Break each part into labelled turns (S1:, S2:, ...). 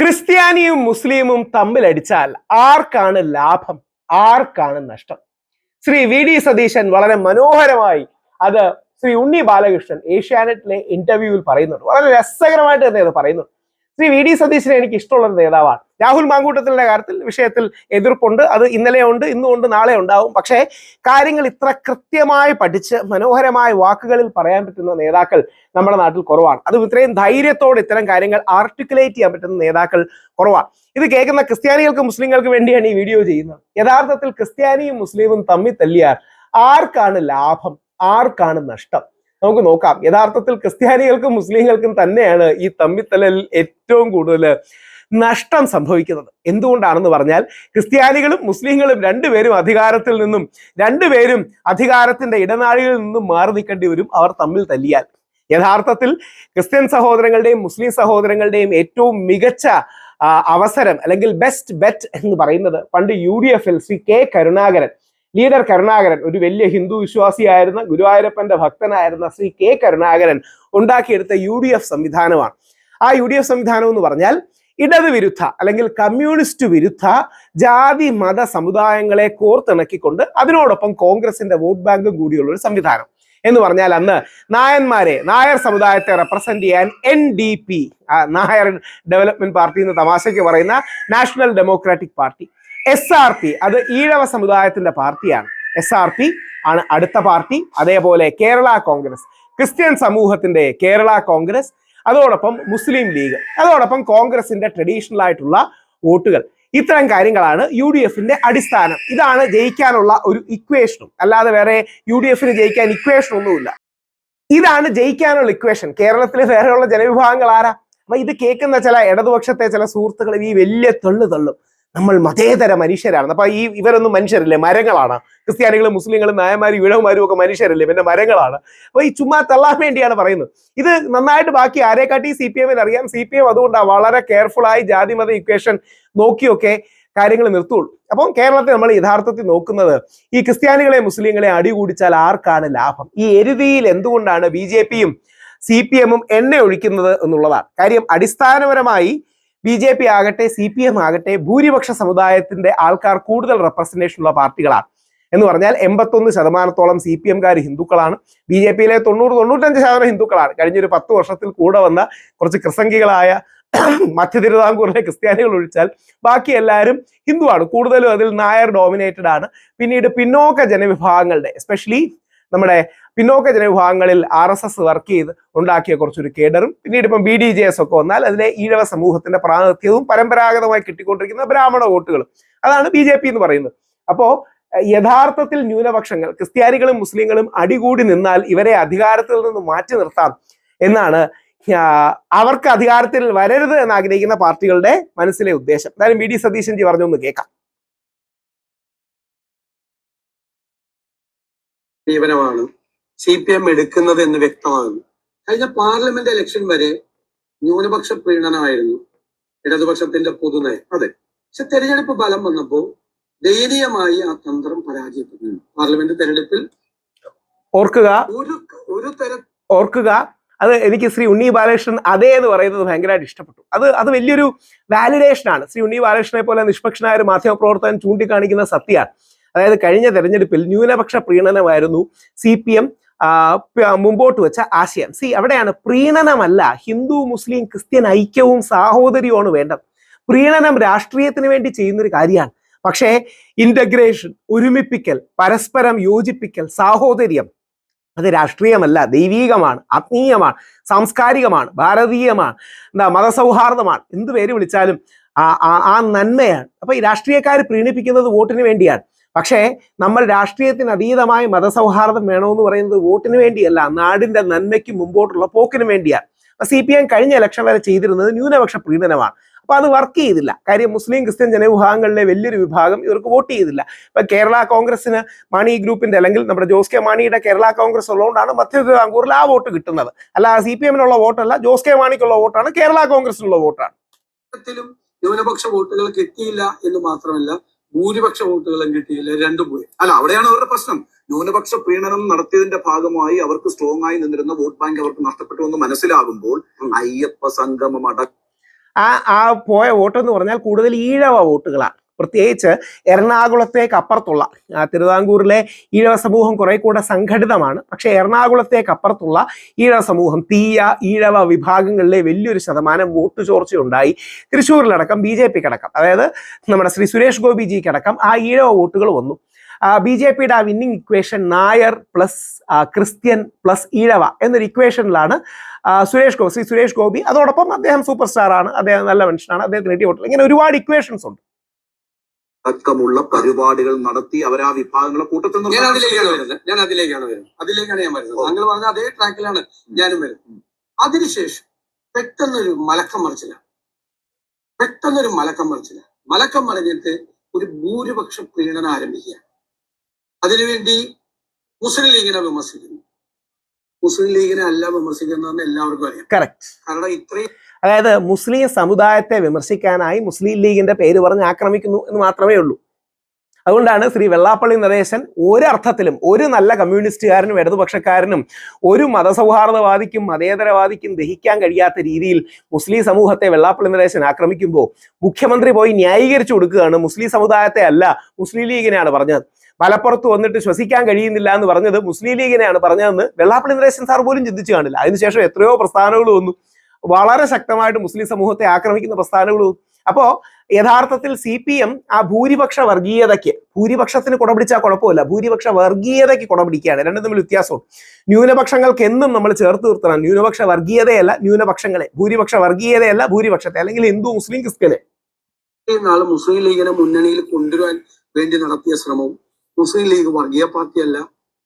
S1: ക്രിസ്ത്യാനിയും മുസ്ലിമും തമ്മിലടിച്ചാൽ ആർക്കാണ് ലാഭം? ആർക്കാണ് നഷ്ടം? ശ്രീ വി ഡി സതീശൻ വളരെ മനോഹരമായി അത് ശ്രീ ഉണ്ണി ബാലകൃഷ്ണൻ ഏഷ്യാനെറ്റിലെ ഇന്റർവ്യൂവിൽ പറയുന്നുണ്ട്. വളരെ രസകരമായിട്ട് തന്നെ അത് പറയുന്നുണ്ട്. ശ്രീ വി ഡി സതീശനെ എനിക്ക് ഇഷ്ടമുള്ള നേതാവാണ്. രാഹുൽ മാങ്കൂട്ടത്തിന്റെ കാര്യത്തിൽ വിഷയത്തിൽ എതിർപ്പുണ്ട്. അത് ഇന്നലെ ഉണ്ട് ഇന്നും ഉണ്ട് നാളെ ഉണ്ടാവും പക്ഷേ കാര്യങ്ങൾ ഇത്ര കൃത്യമായി പഠിച്ച് മനോഹരമായ വാക്കുകളിൽ പറയാൻ പറ്റുന്ന നേതാക്കൾ നമ്മുടെ നാട്ടിൽ കുറവാണ്. അതും ഇത്രയും ധൈര്യത്തോടെ ഇത്തരം കാര്യങ്ങൾ ആർട്ടിക്കുലേറ്റ് ചെയ്യാൻ പറ്റുന്ന നേതാക്കൾ കുറവാണ്. ഇത് കേൾക്കുന്ന ക്രിസ്ത്യാനികൾക്കും മുസ്ലിങ്ങൾക്കും വേണ്ടിയാണ് ഈ വീഡിയോ ചെയ്യുന്നത്. യഥാർത്ഥത്തിൽ ക്രിസ്ത്യാനിയും മുസ്ലിമും തമ്മിൽ തല്ലിയാൽ ആർക്കാണ് ലാഭം? ആർക്കാണ് നഷ്ടം? നമുക്ക് നോക്കാം. യഥാർത്ഥത്തിൽ ക്രിസ്ത്യാനികൾക്കും മുസ്ലിങ്ങൾക്കും തന്നെയാണ് ഈ തമ്മിത്തലിൽ ഏറ്റവും കൂടുതൽ നഷ്ടം സംഭവിക്കുന്നത്. എന്തുകൊണ്ടാണെന്ന് പറഞ്ഞാൽ ക്രിസ്ത്യാനികളും മുസ്ലിങ്ങളും രണ്ടുപേരും അധികാരത്തിൽ നിന്നും രണ്ടുപേരും അധികാരത്തിന്റെ ഇടനാഴികളിൽ നിന്നും മാറി നിൽക്കേണ്ടി വരും. അവർ തമ്മിൽ തല്ലിയാൽ. യഥാർത്ഥത്തിൽ ക്രിസ്ത്യൻ സഹോദരങ്ങളുടെയും മുസ്ലിം സഹോദരങ്ങളുടെയും ഏറ്റവും മികച്ച അവസരം അല്ലെങ്കിൽ ബെസ്റ്റ് ബെറ്റ് എന്ന് പറയുന്നത് പണ്ട് യു ഡി എഫിൽ ശ്രീ കെ കരുണാകരൻ ലീഡർ കരുണാകരൻ ഒരു വലിയ ഹിന്ദു വിശ്വാസിയായിരുന്ന ഗുരുവായൂരപ്പന്റെ ഭക്തനായിരുന്ന ശ്രീ കെ കരുണാകരൻ ഉണ്ടാക്കിയെടുത്ത യു ഡി എഫ് സംവിധാനമാണ്. ആ യു ഡി എഫ് സംവിധാനം എന്ന് പറഞ്ഞാൽ ഇടത് വിരുദ്ധ അല്ലെങ്കിൽ കമ്മ്യൂണിസ്റ്റ് വിരുദ്ധ ജാതി മത സമുദായങ്ങളെ കോർത്തിണക്കിക്കൊണ്ട് അതിനോടൊപ്പം കോൺഗ്രസിന്റെ വോട്ട് ബാങ്കും കൂടിയുള്ള ഒരു സംവിധാനം. എന്ന് പറഞ്ഞാൽ അന്ന് നായന്മാരെ നായർ സമുദായത്തെ റെപ്രസെന്റ് ചെയ്യാൻ N D P Nair Development Party എന്ന് തമാശയ്ക്ക് പറയുന്ന National Democratic Party S R P അത് ഈഴവ സമുദായത്തിന്റെ പാർട്ടിയാണ്. എസ് ആർ പി ആണ് അടുത്ത പാർട്ടി. അതേപോലെ കേരള കോൺഗ്രസ് ക്രിസ്ത്യൻ സമൂഹത്തിന്റെ കേരള കോൺഗ്രസ് അതോടൊപ്പം മുസ്ലിം ലീഗ് അതോടൊപ്പം കോൺഗ്രസിന്റെ ട്രഡീഷണൽ ആയിട്ടുള്ള വോട്ടുകൾ. ഇത്തരം കാര്യങ്ങളാണ് യു ഡി എഫിന്റെ അടിസ്ഥാനം. ഇതാണ് ജയിക്കാനുള്ള ഒരു ഇക്വേഷനും അല്ലാതെ വേറെ യു ഡി എഫിന് ജയിക്കാൻ ഇക്വേഷൻ ഒന്നുമില്ല. ഇതാണ് ജയിക്കാനുള്ള ഇക്വേഷൻ കേരളത്തിലെ വേറെയുള്ള ജനവിഭാഗങ്ങൾ ആരാ? അപ്പൊ ഇത് കേൾക്കുന്ന ചില ഇടതുപക്ഷത്തെ ചില സുഹൃത്തുക്കൾ ഈ വലിയ തള്ളു തള്ളും. നമ്മൾ മതേതര മനുഷ്യരാണ്. അപ്പൊ ഈ ഇവരൊന്നും മനുഷ്യരല്ലേ? മരങ്ങളാണ്. ക്രിസ്ത്യാനികളും മുസ്ലിങ്ങളും നായന്മാരും ഇഴവന്മാരും ഒക്കെ മനുഷ്യരല്ലേ? പിന്നെ മരങ്ങളാണ്. അപ്പൊ ഈ ചുമ്മാ തള്ളാൻ വേണ്ടിയാണ് പറയുന്നത്. ഇത് നന്നായിട്ട് ബാക്കി ആരെക്കാട്ടി സി പി എമ്മിന് അറിയാം. സി പി എം അതുകൊണ്ടാണ് വളരെ കെയർഫുൾ ആയി ജാതി മത ഇക്വേഷൻ നോക്കിയൊക്കെ കാര്യങ്ങൾ നിർത്തുള്ളൂ. അപ്പം കേരളത്തെ നമ്മൾ യഥാർത്ഥത്തിൽ നോക്കുന്നത് ഈ ക്രിസ്ത്യാനികളെ മുസ്ലിങ്ങളെ അടികൂടിച്ചാൽ ആർക്കാണ് ലാഭം? ഈ എരുതിയിൽ എന്തുകൊണ്ടാണ് ബി ജെ പിയും സി പി എമ്മും എണ്ണ ഒഴിക്കുന്നത് എന്നുള്ളതാണ്. കാര്യം അടിസ്ഥാനപരമായി ബി ജെ പി ആകട്ടെ സി പി എം ആകട്ടെ ഭൂരിപക്ഷ സമുദായത്തിന്റെ ആൾക്കാർ കൂടുതൽ റെപ്രസെന്റേഷൻ ഉള്ള പാർട്ടികളാണ്. എന്ന് പറഞ്ഞാൽ എൺപത്തൊന്ന് ശതമാനത്തോളം സി പി എംകാർ ഹിന്ദുക്കളാണ്. ബി ജെ പിയിലെ തൊണ്ണൂറ് തൊണ്ണൂറ്റഞ്ച് ശതമാനം ഹിന്ദുക്കളാണ്. കഴിഞ്ഞൊരു പത്ത് വർഷത്തിൽ കൂടെ വന്ന കുറച്ച് കൃസംഗികളായ മധ്യ തിരുവിതാംകൂറിലെ ക്രിസ്ത്യാനികൾ ഒഴിച്ചാൽ ബാക്കി എല്ലാവരും ഹിന്ദുവാണ്. കൂടുതലും അതിൽ നായർ ഡോമിനേറ്റഡ് ആണ്. പിന്നീട് പിന്നോക്ക ജനവിഭാഗങ്ങളുടെ എസ്പെഷ്യലി നമ്മുടെ പിന്നോക്ക ജനവിഭാഗങ്ങളിൽ ആർ എസ് എസ് വർക്ക് ചെയ്ത് ഉണ്ടാക്കിയ കുറച്ചൊരു കേഡറും പിന്നീട് ഇപ്പം ബി ഡി ജെ എസ് ഒക്കെ വന്നാൽ അതിലെ ഈഴവ സമൂഹത്തിന്റെ പ്രാതിനിധ്യവും പരമ്പരാഗതമായി കിട്ടിക്കൊണ്ടിരിക്കുന്ന ബ്രാഹ്മണ വോട്ടുകൾ അതാണ് ബി ജെ പി എന്ന് പറയുന്നത്. അപ്പോ യഥാർത്ഥത്തിൽ ന്യൂനപക്ഷങ്ങൾ ക്രിസ്ത്യാനികളും മുസ്ലിങ്ങളും അടികൂടി നിന്നാൽ ഇവരെ അധികാരത്തിൽ നിന്ന് മാറ്റി നിർത്താം എന്നാണ് അവർക്ക് അധികാരത്തിൽ വരരുത് എന്ന് ആഗ്രഹിക്കുന്ന പാർട്ടികളുടെ മനസ്സിലെ ഉദ്ദേശം. എന്തായാലും ബി ഡി സതീശൻ ജി പറഞ്ഞു ഒന്ന് കേൾക്കാം.
S2: സമീപനമാണ് സി പി എം എടുക്കുന്നത് എന്ന് വ്യക്തമാകുന്നു. കഴിഞ്ഞ പാർലമെന്റ് ഇലക്ഷൻ വരെ ന്യൂനപക്ഷ പ്രീണനമായിരുന്നു. ഇടതുപക്ഷത്തിന്റെ പൊതുനയം. അതെ. പക്ഷെ തെരഞ്ഞെടുപ്പ് ഫലം വന്നപ്പോ ദയനീയമായി ആ തന്ത്രം പരാജയപ്പെട്ടു. പാർലമെന്റ് തെരഞ്ഞെടുപ്പിൽ
S1: ഓർക്കുക.
S2: ഒരു ഒരു തര
S1: ഓർക്കുക. അത് എനിക്ക് ശ്രീ ഉണ്ണി ബാലകൃഷ്ണൻ അതേ എന്ന് പറയുന്നത് ഭയങ്കരമായിട്ട് ഇഷ്ടപ്പെട്ടു. അത് അത് വലിയൊരു വാലിഡേഷൻ ആണ്. ശ്രീ ഉണ്ണി ബാലകൃഷ്ണനെ പോലെ നിഷ്പക്ഷനായ ഒരു മാധ്യമ മാധ്യമപ്രവർത്തകൻ ചൂണ്ടിക്കാണിക്കുന്ന സത്യമാണ്. അതായത് കഴിഞ്ഞ തെരഞ്ഞെടുപ്പിൽ ന്യൂനപക്ഷ പ്രീണനമായിരുന്നു സി പി എം മുമ്പോട്ട് വെച്ച ആശയം. സി അവിടെയാണ് പ്രീണനമല്ല ഹിന്ദു മുസ്ലിം ക്രിസ്ത്യൻ ഐക്യവും സാഹോദര്യവുമാണ് വേണ്ടത്. പ്രീണനം രാഷ്ട്രീയത്തിന് വേണ്ടി ചെയ്യുന്നൊരു കാര്യമാണ്. പക്ഷേ ഇന്റഗ്രേഷൻ ഒരുമിപ്പിക്കൽ പരസ്പരം യോജിപ്പിക്കൽ സാഹോദര്യം അത് രാഷ്ട്രീയമല്ല ദൈവീകമാണ് ആത്മീയമാണ് സാംസ്കാരികമാണ് ഭാരതീയമാണ് എന്താ മതസൗഹാർദ്ദമാണ്. എന്ത് പേര് വിളിച്ചാലും ആ നന്മയാണ്. അപ്പൊ ഈ രാഷ്ട്രീയക്കാർ പ്രീണിപ്പിക്കുന്നത് വോട്ടിന് വേണ്ടിയാണ്. പക്ഷേ നമ്മൾ രാഷ്ട്രീയത്തിന് അതീതമായ മതസൗഹാർദ്ദം വേണമെന്ന് പറയുന്നത് വോട്ടിന് വേണ്ടിയല്ല നാടിന്റെ നന്മയ്ക്ക് മുമ്പോട്ടുള്ള പോക്കിന് വേണ്ടിയാണ്. സി പി എം കഴിഞ്ഞ ഇലക്ഷൻ വരെ ചെയ്തിരുന്നത് ന്യൂനപക്ഷ പ്രീണനമാണ്. അപ്പൊ അത് വർക്ക് ചെയ്തില്ല. കാര്യം മുസ്ലിം ക്രിസ്ത്യൻ ജനവിഭാഗങ്ങളിലെ വലിയൊരു വിഭാഗം ഇവർക്ക് വോട്ട് ചെയ്തില്ല. ഇപ്പൊ കേരള കോൺഗ്രസിന് മാണി ഗ്രൂപ്പിന്റെ അല്ലെങ്കിൽ നമ്മുടെ ജോസ് കെ മാണിയുടെ കേരള കോൺഗ്രസ് ഉള്ളതുകൊണ്ടാണ് മധ്യ തിരുവിതാംകൂറിൽ ആ വോട്ട് കിട്ടുന്നത്. അല്ല സി പി എമ്മിനുള്ള വോട്ടല്ല ജോസ് കെ മാണിക്കുള്ള വോട്ടാണ് കേരള കോൺഗ്രസിനുള്ള വോട്ടാണ്.
S2: ന്യൂനപക്ഷ വോട്ടുകൾ കിട്ടിയില്ല എന്ന് മാത്രമല്ല ഭൂരിപക്ഷ വോട്ടുകളും കിട്ടിയില്ല? രണ്ടും പോയി. അല്ല അവിടെയാണ് അവരുടെ പ്രശ്നം. ന്യൂനപക്ഷ പ്രീണനം നടത്തിയതിന്റെ ഭാഗമായി അവർക്ക് സ്ട്രോങ് ആയി നിന്നിരുന്ന വോട്ട് ബാങ്ക് അവർക്ക് നഷ്ടപ്പെട്ടു എന്ന് മനസ്സിലാകുമ്പോൾ അയ്യപ്പ സംഗമം അടക്കം
S1: ആ ആ പോയ വോട്ടെന്ന് പറഞ്ഞാൽ കൂടുതൽ ഈഴവ വോട്ടുകളാണ് പ്രത്യേകിച്ച് എറണാകുളത്തേക്ക് അപ്പുറത്തുള്ള തിരുവിതാംകൂറിലെ ഈഴവ സമൂഹം കുറെ കൂടെ സംഘടിതമാണ്. പക്ഷേ എറണാകുളത്തേക്ക് അപ്പുറത്തുള്ള ഈഴവ സമൂഹം തീയ ഈഴവ വിഭാഗങ്ങളിലെ വലിയൊരു ശതമാനം വോട്ട് ചോർച്ചയുണ്ടായി തൃശ്ശൂരിലടക്കം ബി ജെ പിക്കടക്കം. അതായത് നമ്മുടെ ശ്രീ സുരേഷ് ഗോപിജിക്ക് അടക്കം ആ ഈഴവ വോട്ടുകൾ വന്നു. ബി ജെ പിയുടെ ആ winning equation Nair plus Christian plus Ezhava എന്നൊരു ഇക്വേഷനിലാണ് സുരേഷ് ഗോപി ശ്രീ സുരേഷ് ഗോപി. അതോടൊപ്പം അദ്ദേഹം സൂപ്പർ സ്റ്റാർ ആണ്. അദ്ദേഹം നല്ല മനുഷ്യനാണ്. അദ്ദേഹത്തിന് കിട്ടിയ വോട്ടുകൾ ഇങ്ങനെ ഒരുപാട് ഇക്വേഷൻസ് ഉണ്ട്.
S3: അടക്കമുള്ള പരിപാടികൾ നടത്തി അവർ ആ വിഭാഗങ്ങളെ കൂട്ടത്തിൽ
S2: ഞാൻ അതിലേക്കാണ് വരുന്നത്. ഞാൻ അതിലേക്കാണ് വരുന്നത്. അതിലേക്കാണ് ഞാൻ വരുന്നത്. താങ്കൾ പറഞ്ഞ അതേ ട്രാക്കിലാണ് ഞാനും വരുന്നത്. അതിനുശേഷം പെട്ടെന്നൊരു മലക്കം മറിച്ചിലാണ് പെട്ടെന്നൊരു മലക്കം മറിച്ചില്ല. മലക്കം മറിഞ്ഞിട്ട് ഒരു ഭൂരിപക്ഷ പ്രീണനം ആരംഭിക്കുക. അതിനുവേണ്ടി മുസ്ലിം ലീഗിനെ വിമർശിക്കുന്നു. മുസ്ലിം ലീഗിനെ അല്ല വിമർശിക്കുന്നതെന്ന് എല്ലാവർക്കും അറിയാം. കാരണം ഇത്രയും
S1: അതായത് മുസ്ലിം സമുദായത്തെ വിമർശിക്കാനായി മുസ്ലിം ലീഗിന്റെ പേര് പറഞ്ഞ് ആക്രമിക്കുന്നു എന്ന് മാത്രമേ ഉള്ളൂ. അതുകൊണ്ടാണ് ശ്രീ വെള്ളാപ്പള്ളി നരേശൻ ഒരർത്ഥത്തിലും ഒരു നല്ല കമ്മ്യൂണിസ്റ്റുകാരനും ഇടതുപക്ഷക്കാരനും ഒരു മതസൗഹാർദ്ദവാദിക്കും മതേതരവാദിക്കും ദഹിക്കാൻ കഴിയാത്ത രീതിയിൽ മുസ്ലിം സമൂഹത്തെ വെള്ളാപ്പള്ളി നടേശൻ ആക്രമിക്കുമ്പോൾ മുഖ്യമന്ത്രി പോയി ന്യായീകരിച്ചു കൊടുക്കുകയാണ്. മുസ്ലിം സമുദായത്തെ അല്ല മുസ്ലിം ലീഗിനെയാണ് പറഞ്ഞത്. മലപ്പുറത്ത് വന്നിട്ട് ശ്വസിക്കാൻ കഴിയുന്നില്ല എന്ന് പറഞ്ഞത് മുസ്ലിം ലീഗിനെയാണ് പറഞ്ഞതെന്ന് വെള്ളാപ്പള്ളി നടേശൻ സാർ പോലും ചിന്തിച്ചു കാണില്ല. അതിനുശേഷം എത്രയോ പ്രസ്ഥാനങ്ങൾ വന്നു. വളരെ ശക്തമായിട്ട് മുസ്ലിം സമൂഹത്തെ ആക്രമിക്കുന്ന പ്രസ്ഥാനങ്ങളും. അപ്പോ യഥാർത്ഥത്തിൽ സി പി എം ആ ഭൂരിപക്ഷ വർഗീയതയ്ക്ക് ഭൂരിപക്ഷത്തിന് കുടപിടിച്ചാൽ കുഴപ്പമില്ല. ഭൂരിപക്ഷ വർഗീയതയ്ക്ക് കുടപിടിക്കുകയാണ്. രണ്ടും തമ്മിൽ വ്യത്യാസവും ന്യൂനപക്ഷങ്ങൾക്ക് എന്നും നമ്മൾ ചേർത്ത് നിർത്തണം. ന്യൂനപക്ഷ വർഗീയതയല്ല ന്യൂനപക്ഷങ്ങളെ. ഭൂരിപക്ഷ വർഗീയതയല്ല ഭൂരിപക്ഷത്തെ. അല്ലെങ്കിൽ ഹിന്ദു മുസ്ലിം ക്രിസ്ത്യനെ.
S2: നാൾ മുസ്ലിം ലീഗിനെ മുന്നണിയിൽ കൊണ്ടുവരാൻ വേണ്ടി നടത്തിയ ശ്രമവും മുസ്ലിം ലീഗ് വർഗീയ പാർട്ടിയല്ല.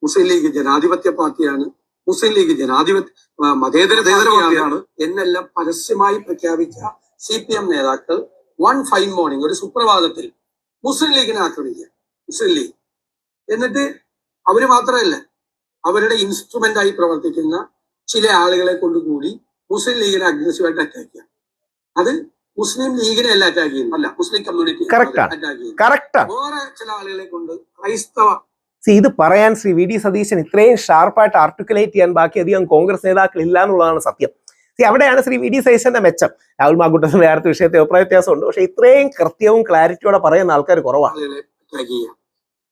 S2: മുസ്ലിം ലീഗ് ജനാധിപത്യ പാർട്ടിയാണ്. മുസ്ലിം ലീഗ് ജനാധിപത്യ മതേതര പാർട്ടിയാണ്. എന്നെല്ലാം പരസ്യമായി പ്രഖ്യാപിച്ച സി പി എം നേതാക്കൾ വൺ ഫൈൻ മോർണിംഗ് ഒരു സുപ്രഭാതത്തിൽ മുസ്ലിം ലീഗിനെ ആക്രമിക്കുക. മുസ്ലിം ലീഗ്. എന്നിട്ട് അവർ മാത്രമല്ല അവരുടെ ഇൻസ്ട്രുമെന്റ് ആയി പ്രവർത്തിക്കുന്ന ചില ആളുകളെ കൊണ്ടുകൂടി മുസ്ലിം ലീഗിനെ അഗ്രസീവായിട്ട് അറ്റാക്ക് ചെയ്യുക അത് മുസ്ലിം ലീഗിനെ അല്ല അറ്റാക്ക് ചെയ്യുന്നു അല്ല മുസ്ലിം കമ്മ്യൂണിറ്റി. അറ്റാക്ക്
S1: ചെയ്യുന്നു
S2: വേറെ ചില ആളുകളെ കൊണ്ട് ക്രൈസ്തവ
S1: See, ഇത് പറയാൻ ശ്രീ വി ഡി സതീശൻ ഇത്രയും ഷാർപ്പായിട്ട് ആർട്ടിക്കുലേറ്റ് ചെയ്യാൻ ബാക്കി അധികം കോൺഗ്രസ് നേതാക്കൾ ഇല്ല എന്നുള്ളതാണ് സത്യം. സീ അവിടെയാണ് ശ്രീ വി ഡി സതീശന്റെ മെച്ചം. രാഹുൽ മാങ്കുട്ടത്തിന് നേരത്തെ വിഷയത്തെ അഭിപ്രായ വ്യത്യാസമുണ്ട് പക്ഷെ ഇത്രയും കൃത്യവും ക്ലാരിറ്റിയോടെ പറയുന്ന ആൾക്കാർ കുറവാണ്.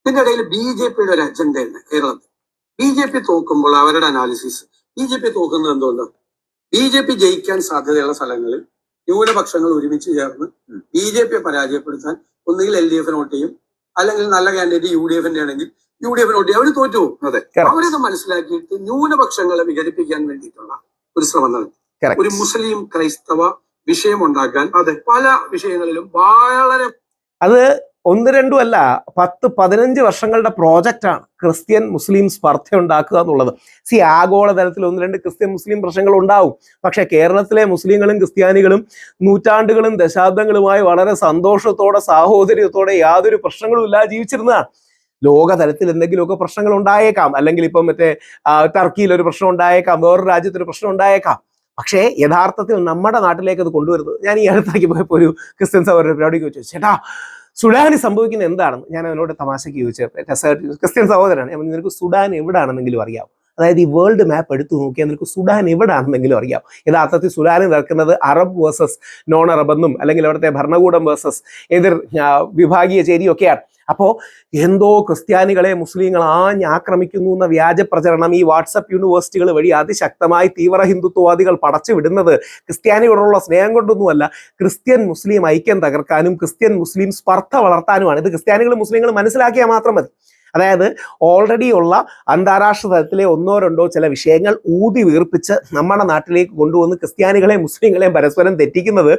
S2: ഇതിന്റെ ഇടയിൽ ബി ജെ പിയുടെ ഒരു അജണ്ടയുണ്ട് കേരളത്തിൽ. ബി ജെ പി തോക്കുമ്പോൾ അവരുടെ അനാലിസിസ് ബി ജെ പി തോക്കുന്നത് എന്തുകൊണ്ട്? ബി ജെ പി ജയിക്കാൻ സാധ്യതയുള്ള സ്ഥലങ്ങളിൽ ന്യൂനപക്ഷങ്ങൾ ഒരുമിച്ച് ചേർന്ന് ബി ജെ പിയെ പരാജയപ്പെടുത്താൻ ഒന്നുകിൽ എൽ ഡി എഫിന് വോട്ട് ചെയ്യും അല്ലെങ്കിൽ നല്ല കാൻഡിഡേറ്റ് യു ഡി എഫിന്റെ ആണെങ്കിൽ യു ഡി എഫിനോട് അവർ അവർ തോറ്റു. അവരത് മനസ്സിലാക്കിയിട്ട് ന്യൂനപക്ഷങ്ങളെ വിഘടിപ്പിക്കാൻ വേണ്ടിയിട്ടുള്ള ഒരു ശ്രമം നടത്തി. ഒരു മുസ്ലിം ക്രൈസ്തവ വിഷയം ഉണ്ടാക്കാൻ. അതെ. പല വിഷയങ്ങളിലും വളരെ
S1: അത് ഒന്ന് രണ്ടും അല്ല പത്ത് പതിനഞ്ച് വർഷങ്ങളുടെ പ്രോജക്റ്റാണ് ക്രിസ്ത്യൻ മുസ്ലിം സ്പർദ്ധ ഉണ്ടാക്കുക എന്നുള്ളത്. സി ആഗോളതലത്തിൽ ഒന്ന് രണ്ട് ക്രിസ്ത്യൻ മുസ്ലിം പ്രശ്നങ്ങൾ ഉണ്ടാവും. പക്ഷെ കേരളത്തിലെ മുസ്ലിങ്ങളും ക്രിസ്ത്യാനികളും നൂറ്റാണ്ടുകളും ദശാബ്ദങ്ങളുമായി വളരെ സന്തോഷത്തോടെ സാഹോദര്യത്തോടെ യാതൊരു പ്രശ്നങ്ങളും ഇല്ലാതെ ജീവിച്ചിരുന്നതാണ്. ലോകതലത്തിൽ എന്തെങ്കിലുമൊക്കെ പ്രശ്നങ്ങൾ ഉണ്ടായേക്കാം അല്ലെങ്കിൽ ഇപ്പം മറ്റേ ടർക്കിയിൽ ഒരു പ്രശ്നം ഉണ്ടായേക്കാം വേറൊരു രാജ്യത്ത് ഒരു പ്രശ്നം ഉണ്ടായേക്കാം പക്ഷേ യഥാർത്ഥത്തിൽ നമ്മുടെ നാട്ടിലേക്ക് അത് കൊണ്ടുവരുന്നത് ഞാൻ ഈ അടുത്തേക്ക് പോയപ്പോൾ ഒരു ക്രിസ്ത്യൻ സഹോദരൻ പരിപാടിക്ക് വെച്ചു ചേട്ടാ സുഡാനി സംഭവിക്കുന്നത് എന്താണ് ഞാൻ അവനോട് തമാശയ്ക്ക് ചോദിച്ചു രസമായിട്ട് ക്രിസ്ത്യൻ സഹോദരനാണ് നിനക്ക് സുഡാൻ എവിടാണെന്നെങ്കിലും അറിയാം അതായത് ഈ വേൾഡ് മാപ്പ് എടുത്തു നോക്കിയാൽ നിനക്ക് സുഡാൻ എവിടാണെന്നെങ്കിലും അറിയാം യഥാർത്ഥത്തിൽ സുഡാൻ നടക്കുന്നത് അറബ് വേഴ്സസ് നോൺ അറബ് എന്നും അല്ലെങ്കിൽ അവിടുത്തെ ഭരണകൂടം വേഴ്സസ് എതിർ വിഭാഗീയ ചേരിയൊക്കെയാണ്. അപ്പോൾ എന്തോ ക്രിസ്ത്യാനികളെ മുസ്ലിങ്ങൾ ആഞ്ഞ് ആക്രമിക്കുന്നു എന്ന വ്യാജ പ്രചരണം ഈ വാട്സപ്പ് യൂണിവേഴ്സിറ്റികൾ വഴി അതിശക്തമായി തീവ്ര ഹിന്ദുത്വവാദികൾ പടച്ചു വിടുന്നത് ക്രിസ്ത്യാനികളോടുള്ള സ്നേഹം കൊണ്ടൊന്നുമല്ല. ക്രിസ്ത്യൻ മുസ്ലിം ഐക്യം തകർക്കാനും ക്രിസ്ത്യൻ മുസ്ലിം സ്പർദ്ധ വളർത്താനുമാണ്. ഇത് ക്രിസ്ത്യാനികളും മുസ്ലിങ്ങളും മനസ്സിലാക്കിയാൽ മാത്രം മതി. അതായത് ഓൾറെഡി ഉള്ള അന്താരാഷ്ട്ര തലത്തിലെ ഒന്നോ രണ്ടോ ചില വിഷയങ്ങൾ ഊതി വീർപ്പിച്ച് നമ്മുടെ നാട്ടിലേക്ക് കൊണ്ടുവന്ന് ക്രിസ്ത്യാനികളെയും മുസ്ലിങ്ങളെയും പരസ്പരം തെറ്റിക്കുന്നത്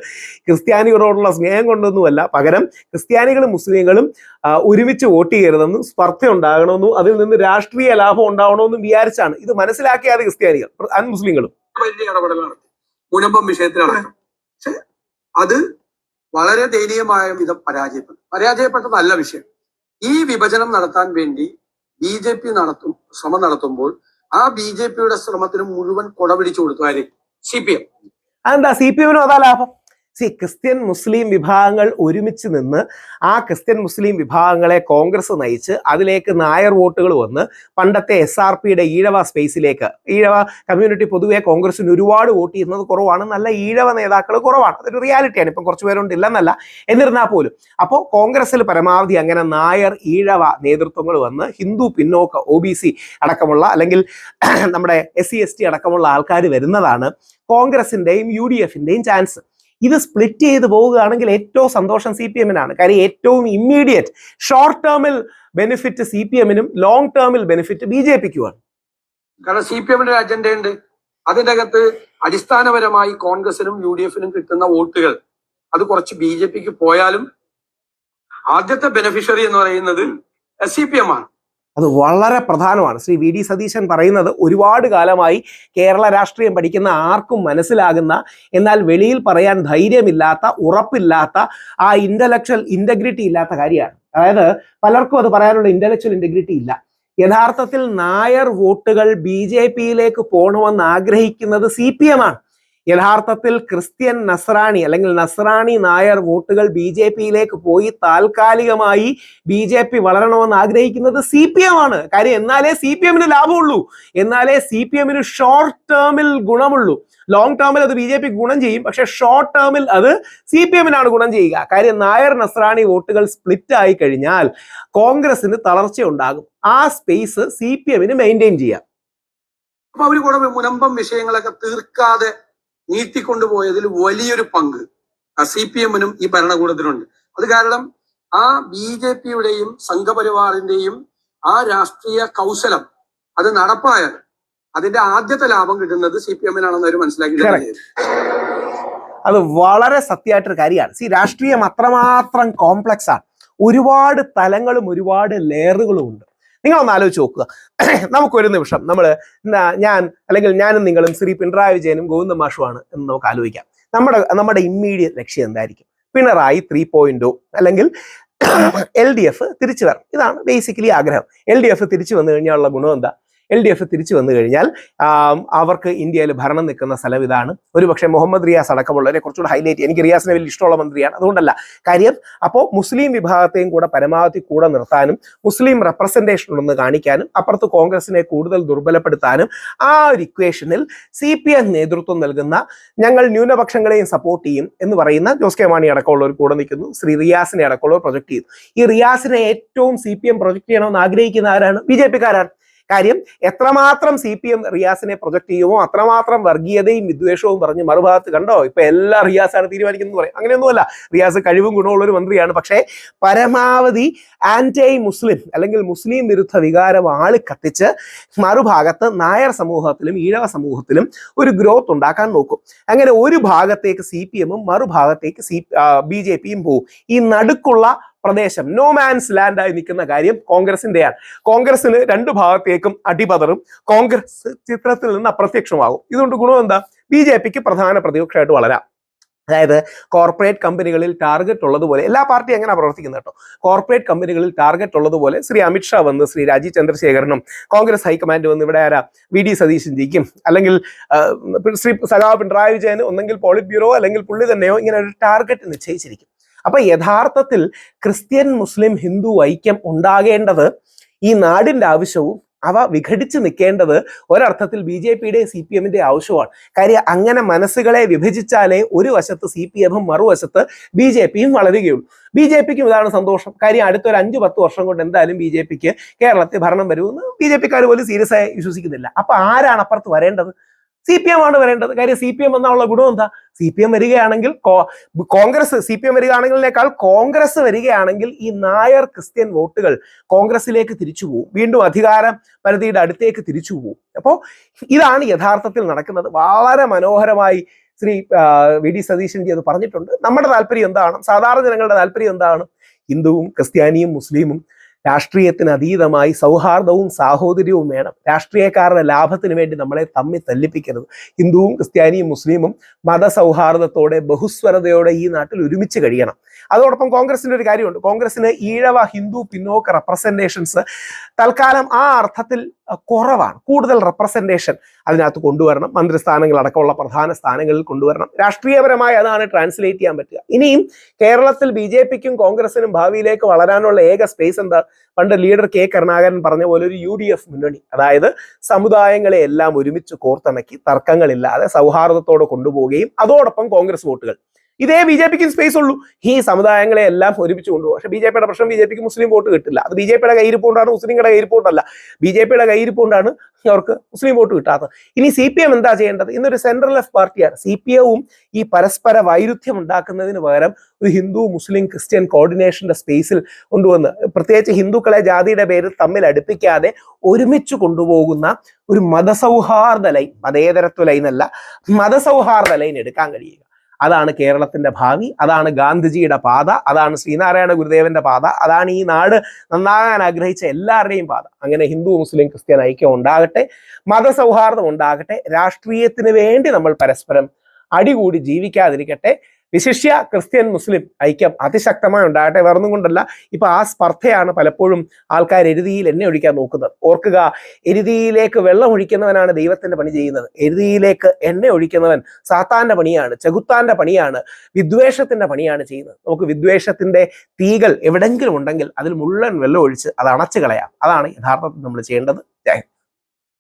S1: ക്രിസ്ത്യാനികളോടുള്ള സ്നേഹം കൊണ്ടൊന്നുമല്ല. പകരം ക്രിസ്ത്യാനികളും മുസ്ലിങ്ങളും ഒരുമിച്ച് വോട്ട് ചെയ്യരുതെന്നും സ്പർദ്ധ ഉണ്ടാകണമെന്നും അതിൽ നിന്ന് രാഷ്ട്രീയ ലാഭം ഉണ്ടാവണമെന്നും വിചാരിച്ചാണ്. ഇത് മനസ്സിലാക്കിയത് ക്രിസ്ത്യാനികൾ മുസ്ലിങ്ങളും.
S2: വലിയ മുനമ്പം വിഷയത്തിലാണ്. പക്ഷെ അത് വളരെ ദയനീയമായ വിധം പരാജയപ്പെട്ടു. നല്ല വിഷയം. ഈ വിഭജനം നടത്താൻ വേണ്ടി ബി ജെ പി നടത്തും ശ്രമം നടത്തുമ്പോൾ ആ ബി ജെ പിയുടെ ശ്രമത്തിന് മുഴുവൻ കൊടപിടിച്ചു കൊടുത്തു ആര് സി പി എം.
S1: അതെന്താ സി പി എമ്മിനും അതാ ലാഭം? സി ക്രിസ്ത്യൻ മുസ്ലിം വിഭാഗങ്ങൾ ഒരുമിച്ച് നിന്ന് ആ ക്രിസ്ത്യൻ മുസ്ലിം വിഭാഗങ്ങളെ കോൺഗ്രസ് നയിച്ച് അതിലേക്ക് നായർ വോട്ടുകൾ വന്ന് പണ്ടത്തെ എസ് ആർ പിയുടെ ഈഴവ സ്പേസിലേക്ക് ഈഴവ കമ്മ്യൂണിറ്റി പൊതുവെ കോൺഗ്രസിന് ഒരുപാട് വോട്ട് ചെയ്യുന്നത് കുറവാണ്. നല്ല ഈഴവ നേതാക്കൾ കുറവാണ്. അതൊരു റിയാലിറ്റിയാണ് ഇപ്പം കുറച്ച് പേരുണ്ട് ഇല്ലെന്നല്ല. എന്നിരുന്നാൽ പോലും. അപ്പോൾ കോൺഗ്രസിൽ പരമാവധി അങ്ങനെ നായർ ഈഴവ നേതൃത്വങ്ങൾ വന്ന് ഹിന്ദു പിന്നോക്ക ഒ അടക്കമുള്ള അല്ലെങ്കിൽ നമ്മുടെ എസ് സി ടി അടക്കമുള്ള ആൾക്കാർ വരുന്നതാണ് കോൺഗ്രസിന്റെയും യു ഡി എഫിന്റെയും ചാൻസ് ഇത് സ്പ്ലിറ്റ് ചെയ്ത് പോവുകയാണെങ്കിൽ ഏറ്റവും സന്തോഷം സി പി എമ്മിനാണ് കാര്യം ഏറ്റവും ഇമ്മീഡിയറ്റ് ഷോർട്ട് ടേമിൽ ബെനിഫിറ്റ് സി പി എമ്മിനും ലോങ് ടേമിൽ ബെനിഫിറ്റ് ബി ജെ പിക്കുമാണ്
S2: കാരണം സി പി എമ്മിന്റെ അജണ്ട ഉണ്ട്. അതിന്റെ അകത്ത് അടിസ്ഥാനപരമായി കോൺഗ്രസിനും യു ഡി എഫിനും കിട്ടുന്ന വോട്ടുകൾ. അത് കുറച്ച് ബി ജെ പിക്ക് പോയാലും ആദ്യത്തെ ബെനിഫിഷ്യറി എന്ന് പറയുന്നത് സി പി എം ആണ്.
S1: അത് വളരെ പ്രധാനമാണ്. ശ്രീ വി ഡി സതീശൻ പറയുന്നത് ഒരുപാട് കാലമായി കേരള രാഷ്ട്രീയം പഠിക്കുന്ന ആർക്കും മനസ്സിലാകുന്ന എന്നാൽ വെളിയിൽ പറയാൻ ധൈര്യമില്ലാത്ത ഉറപ്പില്ലാത്ത ആ ഇന്റലക്ച്വൽ ഇന്റഗ്രിറ്റി ഇല്ലാത്ത കാര്യമാണ്. അതായത് പലർക്കും അത് പറയാനുള്ള ഇന്റലക്ച്വൽ ഇന്റഗ്രിറ്റി ഇല്ല. യഥാർത്ഥത്തിൽ നായർ വോട്ടുകൾ ബി ജെ പിയിലേക്ക് പോകണമെന്ന് ആഗ്രഹിക്കുന്നത് സി പി എം ആണ്. യഥാർത്ഥത്തിൽ ക്രിസ്ത്യൻ നസ്രാണി അല്ലെങ്കിൽ നസ്രാണി നായർ വോട്ടുകൾ ബി ജെ പിയിലേക്ക് പോയി താൽക്കാലികമായി ബി ജെ പി വളരണമെന്ന് ആഗ്രഹിക്കുന്നത് സി പി എം ആണ്. കാര്യം എന്നാലേ സി പി എമ്മിന് ലാഭമുള്ളൂ. എന്നാലേ സി പി എമ്മിന് ഷോർട്ട് ടേമിൽ ഗുണമുള്ളൂ. ലോങ് ടേമിൽ അത് ബി ജെ പി ഗുണം ചെയ്യും. പക്ഷെ ഷോർട്ട് ടേമിൽ അത് സി പി എമ്മിനാണ് ഗുണം ചെയ്യുക. കാര്യം നായർ നസ്രാണി വോട്ടുകൾ സ്പ്ലിറ്റ് ആയി കഴിഞ്ഞാൽ കോൺഗ്രസിന് തളർച്ച ഉണ്ടാകും ആ സ്പേസ് സി പി എമ്മിന് മെയിന്റെയിൻ ചെയ്യാം.
S2: അപ്പൊ അവർ കുറെ മുനമ്പം വിഷയങ്ങളൊക്കെ തീർക്കാതെ നീട്ടിക്കൊണ്ടുപോയതിൽ വലിയൊരു പങ്ക്. സി പി എമ്മിനും ഈ ഭരണകൂടത്തിനുണ്ട്. അത് കാരണം ആ ബി ജെ പിയുടെയും സംഘപരിവാറിന്റെയും ആ രാഷ്ട്രീയ കൗശലം അത് നടപ്പായാൽ അതിന്റെ ആദ്യത്തെ ലാഭം കിട്ടുന്നത് സി പി എമ്മിനാണെന്ന് അവർ മനസ്സിലാക്കി
S1: അത് വളരെ സത്യമായിട്ടൊരു കാര്യമാണ്. സി രാഷ്ട്രീയം അത്രമാത്രം കോംപ്ലക്സ് ആണ്. ഒരുപാട് തലങ്ങളും ഒരുപാട് ലെയറുകളും ഉണ്ട്. നിങ്ങളൊന്ന് ആലോചിച്ച് നോക്കുക. നമുക്കൊരു നിമിഷം. നമ്മൾ ഞാൻ അല്ലെങ്കിൽ ഞാനും നിങ്ങളും ശ്രീ പിണറായി വിജയനും ഗോവിന്ദ മാഷുമാണ് എന്ന് നമുക്ക് ആലോചിക്കാം. നമ്മുടെ നമ്മുടെ ഇമ്മീഡിയറ്റ് ലക്ഷ്യം എന്തായിരിക്കും? പിണറായി ത്രീ പോയിന്റ് അല്ലെങ്കിൽ എൽ ഡി എഫ് തിരിച്ചു വരണം. ഇതാണ് ബേസിക്കലി ആഗ്രഹം. എൽ ഡി എഫ് തിരിച്ചു വന്നു കഴിഞ്ഞാലുള്ള ഗുണം എന്താ? എൽ ഡി എഫ് തിരിച്ചു വന്നു കഴിഞ്ഞാൽ അവർക്ക് ഇന്ത്യയിൽ ഭരണം നിൽക്കുന്ന സ്ഥലം ഇതാണ്. ഒരുപക്ഷെ മുഹമ്മദ് റിയാസ് അടക്കമുള്ളവരെ കുറച്ചുകൂടെ ഹൈലൈറ്റ് എനിക്ക് റിയാസിനെ വലിയ ഇഷ്ടമുള്ള മന്ത്രിയാണ്. അതുകൊണ്ടല്ല കാര്യം അപ്പോൾ മുസ്ലിം വിഭാഗത്തെയും കൂടെ പരമാവധി കൂടെ നിർത്താനും മുസ്ലിം റെപ്രസെന്റേഷൻ ഉണ്ടെന്ന് കാണിക്കാനും അപ്പുറത്ത് കോൺഗ്രസിനെ കൂടുതൽ ദുർബലപ്പെടുത്താനും ആ ഒരു ഇക്വേഷനിൽ സി പി എം നേതൃത്വം നൽകുന്ന ഞങ്ങൾ ന്യൂനപക്ഷങ്ങളെയും സപ്പോർട്ട് ചെയ്യും എന്ന് പറയുന്ന ജോസ് കെ മാണി അടക്കമുള്ളവർ കൂടെ നിൽക്കുന്നു. ശ്രീ റിയാസിനെ അടക്കമുള്ളവർ പ്രൊജക്ട് ചെയ്യുന്നു. ഈ റിയാസിനെ ഏറ്റവും സി പി എം പ്രൊജക്ട് ചെയ്യണമെന്ന് ആഗ്രഹിക്കുന്ന ആരാണ്? ബി ജെ പിക്കാരാണ് കാര്യം എത്രമാത്രം സി പി എം റിയാസിനെ പ്രൊജക്ട് ചെയ്യുമോ അത്രമാത്രം വർഗീയതയും വിദ്വേഷവും പറഞ്ഞ് മറുഭാഗത്ത് കണ്ടോ? ഇപ്പൊ എല്ലാ റിയാസാണ് തീരുമാനിക്കുന്നത് പറയും. അങ്ങനെയൊന്നുമല്ല. റിയാസ് കഴിവും ഗുണമുള്ള ഒരു മന്ത്രിയാണ്. പക്ഷേ പരമാവധി ആന്റി മുസ്ലിം അല്ലെങ്കിൽ മുസ്ലിം വിരുദ്ധ വികാരം ആളി കത്തിച്ച് മറുഭാഗത്ത് നായർ സമൂഹത്തിലും ഈഴവ സമൂഹത്തിലും ഒരു ഗ്രോത്ത് ഉണ്ടാക്കാൻ നോക്കും. അങ്ങനെ ഒരു ഭാഗത്തേക്ക് സി പി എമ്മും മറുഭാഗത്തേക്ക് സി ബി ജെ പിയും പോവും. ഈ നടുക്കുള്ള പ്രദേശം നോ മാൻസ് ലാൻഡായി നിൽക്കുന്ന കാര്യം കോൺഗ്രസിന്റെയാണ് കോൺഗ്രസിന് രണ്ടു ഭാഗത്തേക്കും അടിപതറും. കോൺഗ്രസ് ചിത്രത്തിൽ നിന്ന് അപ്രത്യക്ഷമാകും. ഇതുകൊണ്ട് ഗുണം എന്താ? ബി ജെ പിക്ക് പ്രധാന പ്രതിപക്ഷമായിട്ട് വളരാം. അതായത് കോർപ്പറേറ്റ് കമ്പനികളിൽ ടാർഗറ്റ് ഉള്ളതുപോലെ എല്ലാ പാർട്ടിയും എങ്ങനെ പ്രവർത്തിക്കുന്നത് കേട്ടോ? കോർപ്പറേറ്റ് കമ്പനികളിൽ ടാർഗറ്റ് ഉള്ളതുപോലെ ശ്രീ അമിത്ഷാ വന്ന് ശ്രീ രാജീവ് ചന്ദ്രശേഖരനും കോൺഗ്രസ് ഹൈക്കമാൻഡ് വന്ന് ഇവിടെ ആരാ? വി ഡി സതീശൻ ജിക്കും അല്ലെങ്കിൽ ശ്രീ സഖാവ് പിണറായി വിജയൻ ഒന്നെങ്കിൽ പോളിറ്റ് ബ്യൂറോ അല്ലെങ്കിൽ പുള്ളി തന്നെയോ ഇങ്ങനെ ഒരു ടാർഗറ്റ് നിശ്ചയിച്ചിരിക്കും. അപ്പൊ യഥാർത്ഥത്തിൽ ക്രിസ്ത്യൻ മുസ്ലിം ഹിന്ദു ഐക്യം ഉണ്ടാകേണ്ടത് ഈ നാടിന്റെ ആവശ്യവും അവ വിഘടിച്ച് നിൽക്കേണ്ടത് ഒരർത്ഥത്തിൽ ബി ജെ പിയുടെ സി പി എമ്മിന്റെ ആവശ്യമാണ്. കാര്യം അങ്ങനെ മനസ്സുകളെ വിഭജിച്ചാലേ ഒരു വശത്ത് സി പി എമ്മും മറുവശത്ത് ബി ജെ പിയും വളരുകയുള്ളൂ. ബി ജെ പിക്കും ഇതാണ് സന്തോഷം. കാര്യം അടുത്തൊരു അഞ്ചു പത്ത് വർഷം കൊണ്ട് എന്തായാലും ബി ജെ പിക്ക് കേരളത്തിൽ ഭരണം വരുമെന്ന് ബി ജെ പിക്കാർ പോലും സീരിയസ് ആയി വിശ്വസിക്കുന്നില്ല. അപ്പൊ ആരാണ് അപ്പുറത്ത് വരേണ്ടത്? സി പി എം ആണ് വരേണ്ടത്. കാര്യം സി പി എം എന്നുള്ള ഗുണം എന്താ? സി പി എം വരികയാണെങ്കിൽ കോൺഗ്രസ് സി പി എം വരികയാണെങ്കിലേക്കാൾ കോൺഗ്രസ് വരികയാണെങ്കിൽ ഈ നായർ ക്രിസ്ത്യൻ വോട്ടുകൾ കോൺഗ്രസിലേക്ക് തിരിച്ചു പോകും വീണ്ടും അധികാരം പരിധിയുടെ അടുത്തേക്ക് തിരിച്ചു പോകും അപ്പോൾ ഇതാണ് യഥാർത്ഥത്തിൽ നടക്കുന്നത്. വളരെ മനോഹരമായി ശ്രീ വി ഡി സതീശൻ ജി അത് പറഞ്ഞിട്ടുണ്ട്. നമ്മുടെ താല്പര്യം എന്താണ്? സാധാരണ ജനങ്ങളുടെ താല്പര്യം എന്താണ്? ഹിന്ദുവും ക്രിസ്ത്യാനിയും മുസ്ലിമും രാഷ്ട്രീയത്തിന് അതീതമായി സൗഹാർദ്ദവും സാഹോദര്യവും വേണം. രാഷ്ട്രീയക്കാരുടെ ലാഭത്തിന് വേണ്ടി നമ്മളെ തമ്മിൽ തല്ലിപ്പിക്കരുത്. ഹിന്ദുവും ക്രിസ്ത്യാനിയും മുസ്ലിമും മതസൗഹാർദ്ദത്തോടെ ബഹുസ്വരതയോടെ ഈ നാട്ടിൽ ഒരുമിച്ച് കഴിയണം. അതോടൊപ്പം കോൺഗ്രസിന്റെ ഒരു കാര്യമുണ്ട്. കോൺഗ്രസിന് ഈഴവ ഹിന്ദു പിന്നോക്ക റെപ്രസെന്റേഷൻസ് തൽക്കാലം ആ അർത്ഥത്തിൽ കുറവാണ്. കൂടുതൽ റെപ്രസെന്റേഷൻ അതിനകത്ത് കൊണ്ടുവരണം. മന്ത്രിസ്ഥാനങ്ങൾ അടക്കമുള്ള പ്രധാന സ്ഥാനങ്ങളിൽ കൊണ്ടുവരണം. രാഷ്ട്രീയപരമായി അതാണ് ട്രാൻസ്ലേറ്റ് ചെയ്യാൻ പറ്റുക. ഇനിയും കേരളത്തിൽ ബി ജെ പിക്കും കോൺഗ്രസിനും ഭാവിയിലേക്ക് വളരാനുള്ള ഏക സ്പേസ് എന്താ? പണ്ട് ലീഡർ കെ കരുണാകരൻ പറഞ്ഞ പോലെ ഒരു യു ഡി എഫ് മുന്നണി. അതായത് സമുദായങ്ങളെ എല്ലാം ഒരുമിച്ച് കോർത്തിണക്കി തർക്കങ്ങളില്ലാതെ സൗഹാർദ്ദത്തോടെ കൊണ്ടുപോവുകയും അതോടൊപ്പം കോൺഗ്രസ് വോട്ടുകൾ. ഇതേ ബി ജെ പിക്ക് സ്പേസ് ഉള്ളൂ. ഈ സമുദായങ്ങളെ എല്ലാം ഒരുമിച്ച് കൊണ്ടുപോകും. പക്ഷെ ബി ജെ പിയുടെ പ്രശ്നം ബി ജെ പിക്ക് മുസ്ലിം വോട്ട് കിട്ടില്ല. അത് ബി ജെ പിയുടെ കയ്യിരിപ്പോണ്ടാണ് മുസ്ലിങ്ങളുടെ കയ്യിരിപ്പോണ്ടല്ല ബി ജെ പിയുടെ കയ്യിരിപ്പോണ്ടാണ് അവർക്ക് മുസ്ലിം വോട്ട് കിട്ടാത്തത്. ഇനി സി പി എം എന്താ ചെയ്യേണ്ടത്? ഇന്നൊരു സെൻട്രൽ ലെഫ്റ്റ് പാർട്ടിയാണ് സി പി എവും ഈ പരസ്പര വൈരുദ്ധ്യം ഉണ്ടാക്കുന്നതിന് പകരം ഒരു ഹിന്ദു മുസ്ലിം ക്രിസ്ത്യൻ കോർഡിനേഷന്റെ സ്പേസിൽ കൊണ്ടുവന്ന് പ്രത്യേകിച്ച് ഹിന്ദുക്കളെ ജാതിയുടെ പേരിൽ തമ്മിൽ അടുപ്പിക്കാതെ ഒരുമിച്ച് കൊണ്ടുപോകുന്ന ഒരു മതസൗഹാർദ്ദ ലൈൻ മതേതരത്വ ലൈനല്ല മതസൗഹാർദ്ദ ലൈൻ എടുക്കാൻ കഴിയുക. അതാണ് കേരളത്തിന്റെ ഭാവി അതാണ് ഗാന്ധിജിയുടെ പാത അതാണ് ശ്രീനാരായണ ഗുരുദേവന്റെ പാത അതാണ് ഈ നാട് നന്നാകാൻ ആഗ്രഹിച്ച എല്ലാവരുടെയും പാത. അങ്ങനെ ഹിന്ദു മുസ്ലിം ക്രിസ്ത്യൻ ഐക്യം ഉണ്ടാകട്ടെ മതസൗഹാർദ്ദം ഉണ്ടാകട്ടെ രാഷ്ട്രീയത്തിന് വേണ്ടി നമ്മൾ പരസ്പരം അടികൂടി ജീവിക്കാതിരിക്കട്ടെ വിശിഷ്യ ക്രിസ്ത്യൻ മുസ്ലിം ഐക്യം അതിശക്തമായി ഉണ്ടാകട്ടെ വേറൊന്നും കൊണ്ടല്ല. ഇപ്പൊ ആ സ്പർദ്ധയാണ് പലപ്പോഴും ആൾക്കാർ എരുതിയിൽ എന്നെ ഒഴിക്കാൻ നോക്കുന്നത്. ഓർക്കുക എരുതിയിലേക്ക് വെള്ളം ഒഴിക്കുന്നവനാണ് ദൈവത്തിന്റെ പണി ചെയ്യുന്നത്. എരുതിയിലേക്ക് എന്നെ ഒഴിക്കുന്നവൻ സാത്താന്റെ പണിയാണ് ചെകുത്താന്റെ പണിയാണ് വിദ്വേഷത്തിന്റെ പണിയാണ് ചെയ്യുന്നത്. നമുക്ക് വിദ്വേഷത്തിന്റെ തീകൾ എവിടെങ്കിലും ഉണ്ടെങ്കിൽ അതിൽ മുഴുവൻ വെള്ളം ഒഴിച്ച് അത് അണച്ചു കളയാം അതാണ് യഥാർത്ഥത്തിൽ നമ്മൾ ചെയ്യേണ്ടത്. ജയ.